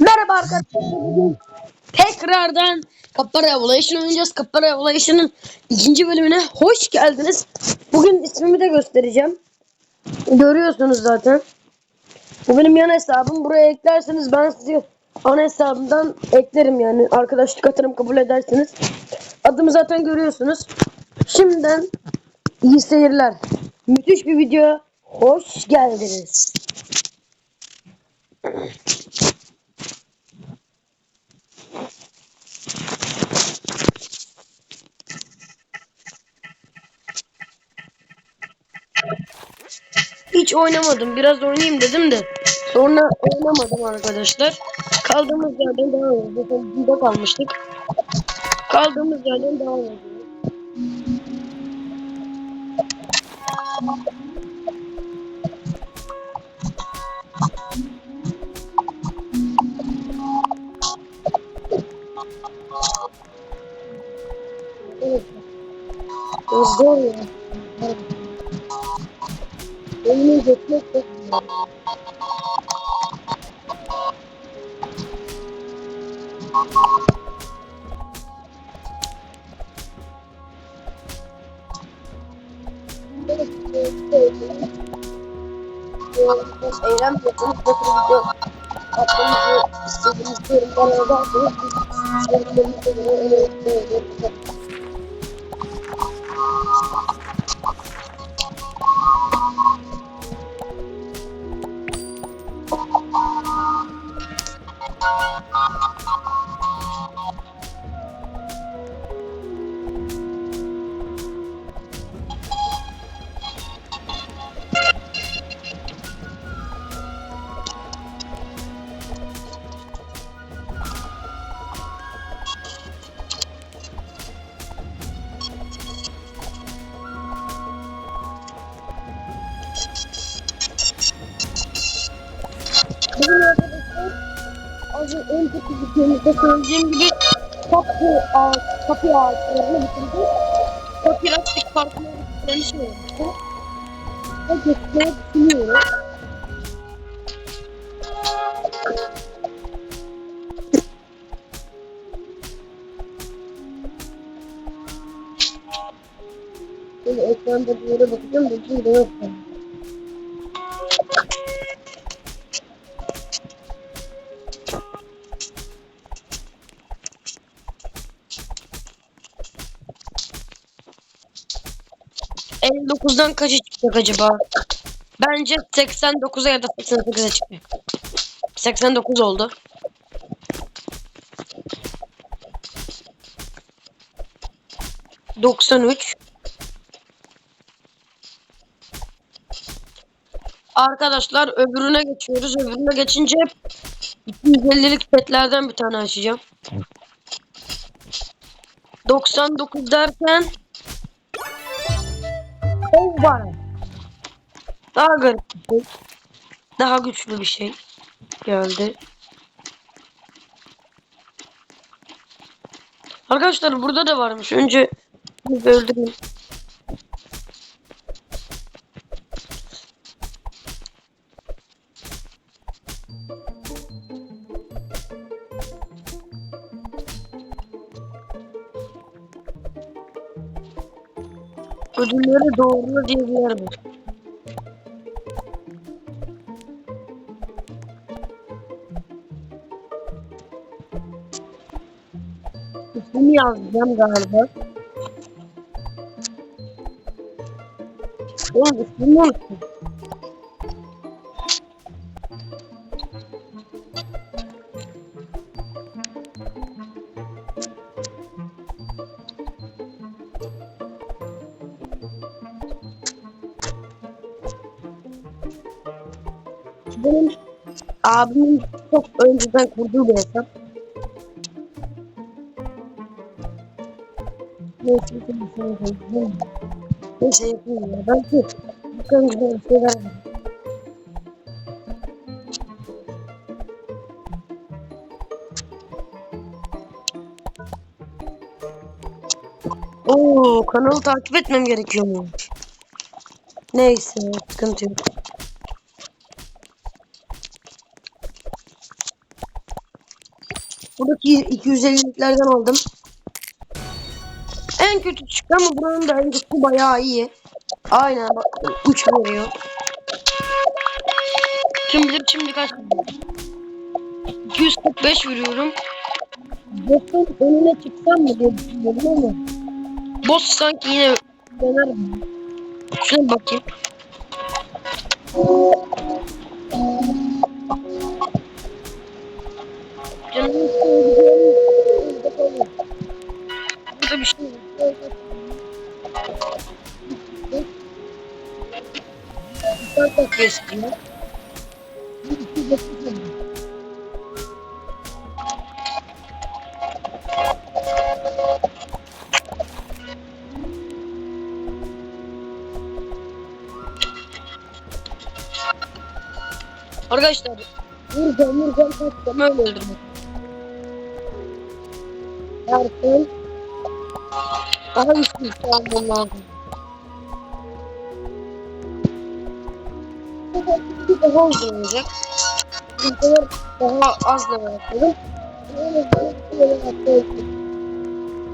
Merhaba arkadaşlar. Tekrardan Kappa Revelation oynayacağız. Kappa Revelation'ın ikinci bölümüne hoş geldiniz. Bugün ismimi de göstereceğim. Görüyorsunuz zaten. Bu benim yan hesabım. Buraya eklerseniz ben sizi ana hesabımdan eklerim yani. Arkadaşlık atarım kabul ederseniz. Adımı zaten görüyorsunuz. Şimdiden iyi seyirler. Müthiş bir video. Hoş geldiniz. Hiç oynamadım. Biraz oynayayım dedim de. Sonra oynamadım arkadaşlar. Kaldığımız yerden devam ediyoruz. Burada kalmıştık. Kaldığımız yerden devam ediyoruz. Evet. Zor ya. Oyunu geçmek çok. Eylem yapın, bu tür video atmamızı istediğiniz yorumlara yazarsanız biz yorumlarımıza göre az önce en kötü videomuzda söylediğim gibi kapı ağaç, kapı ağaçlarını bitirdik. Copyright farkına gitmemiz olmuştu. Ve geçmeyi düşünüyorum. Şimdi ekranda bir yere bakacağım da bir de yok. yani. ...59'dan kaça çıkacak acaba? Bence 89'a ya da 88'e çıkacak. 89 oldu. Doksan üç. Arkadaşlar öbürüne geçiyoruz. Öbürüne geçince 250'lik petlerden bir tane açacağım. 99 derken Var. Daha garip bir şey. Daha güçlü bir şey geldi. Arkadaşlar burada da varmış. Önce bir Ödülleri doğrula diye bir yer. İsmini yazacağım galiba. Oğlum ismini unuttum. Benim abimin çok önceden kurduğu bir hesap. Neyse, neyse. Neyse yapayım ya. Belki önceden bir şeyler var. Oo, kanalı takip etmem gerekiyor mu? Neyse, sıkıntı yok. Buradaki 250'liklerden aldım. En kötü çıktı ama buranın da en kötü bayağı iyi. Aynen bak 3 veriyor. Kim bilir şimdi kaç veriyor? 245 veriyorum. Boss'un önüne çıksam mı diye düşünüyorum ama Boss sanki yine dener mi? Şuna bakayım. Burada bir şey yok. Dakika istiyor. Arkadaşlar vuracağım vuracağım kaçacağım öyle öldürmek. Erken daha güçlü çalmam lazım. Bir daha uzun olacak. Sefer daha az da yapalım.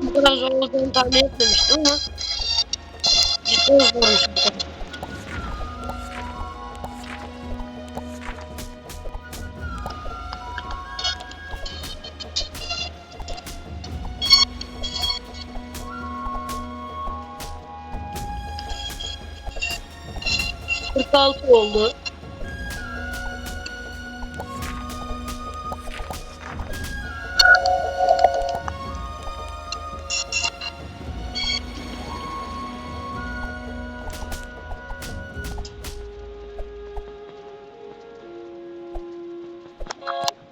Bu kadar zor olduğunu tahmin etmemiştim ama cidden zormuş. bu kadar. Kırk altı oldu.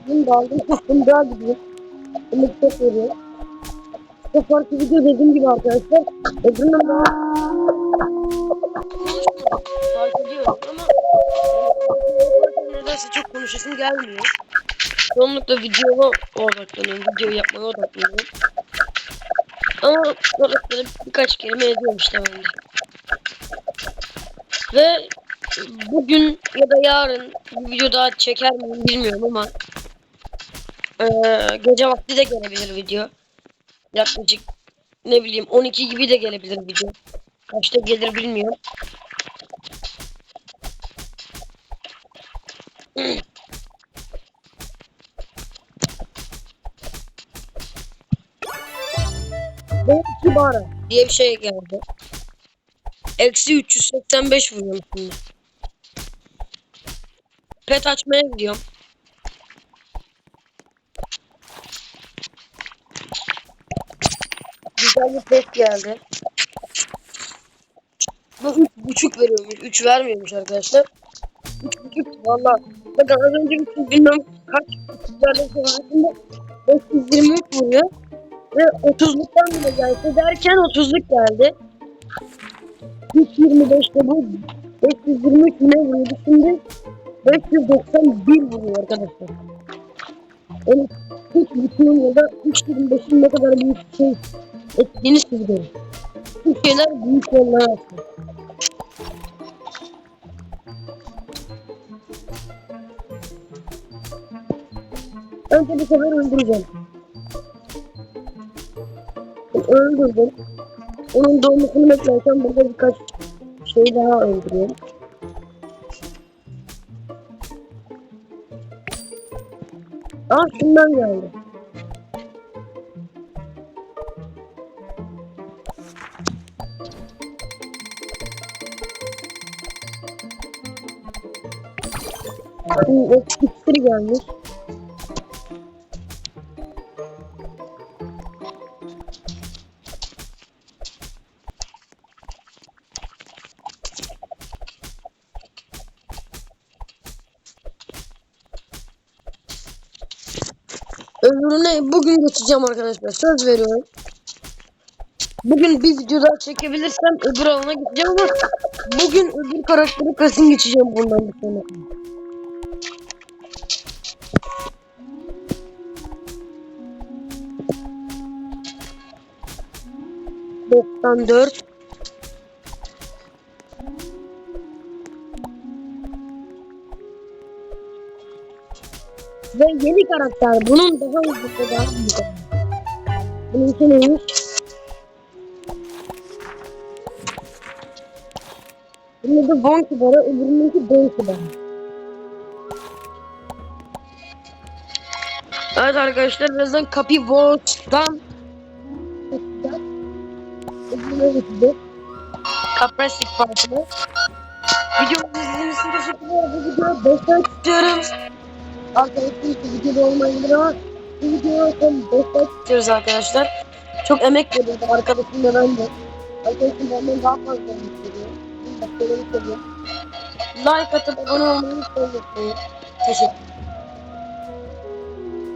Bunu da aldım. Kostüm daha gidiyor. Umut çok veriyor. İşte farklı video dediğim gibi arkadaşlar. Öbüründen daha nedense çok konuşasım gelmiyor. Çoğunlukla videoma odaklanıyorum. Video yapmaya odaklanıyorum. Ama orasında birkaç kelime ediyorum işte ben de. Ve bugün ya da yarın bir video daha çeker miyim bilmiyorum ama eee, gece vakti de gelebilir video. Yaklaşık ne bileyim 12 gibi de gelebilir video. Kaçta gelir bilmiyorum. Belki bara diye bir şey geldi. Eksi 385 vuruyorum şimdi. Pet açmaya gidiyorum. Güzel bir pet geldi. Bu üç buçuk veriyormuş. Üç vermiyormuş arkadaşlar. Üç buçuk valla. Bakın az önce bir şey bilmem kaç sizlerle sonrasında 523 vuruyor. Ve 30'luktan bile gelse derken 30'luk geldi. 3.25'te bu 523 ne vuruyordu şimdi 591 vuruyor arkadaşlar. Yani hiç bütün ya da 3.25'in ne kadar büyük şey ettiğini siz. Bu şeyler büyük yollara atıyor. Önce bir sefer öldüreceğim. Öldürdüm. Onun doğmasını beklerken burada birkaç şey daha öldürüyorum. Aa şundan geldi. Bu iksir gelmiş. Öbürüne bugün geçeceğim arkadaşlar. Söz veriyorum. Bugün bir video daha çekebilirsem öbür alana gideceğim ama bugün öbür karakteri kesin geçeceğim bundan bir sonra. Doksan dört. Ve yeni karakter. Bunun daha hızlı daha büyük. Bununki neymiş? Bunun adı Von Kibarı, öbürününki Don Kibarı. Evet arkadaşlar birazdan Kapi Volks'tan öbürüne geçeceğiz. Kaprestik Parkı'na. Videomu izlediğiniz için teşekkürler. Bu videoya 5 like istiyorum. Arkadaşlar bu videoda olmayabilir ama bu videoya tam 5 like istiyoruz arkadaşlar. Çok emek veriyordu arkadaşım da ben de. Arkadaşım benden daha fazla emek. Like atıp abone olmayı unutmayın. Teşekkür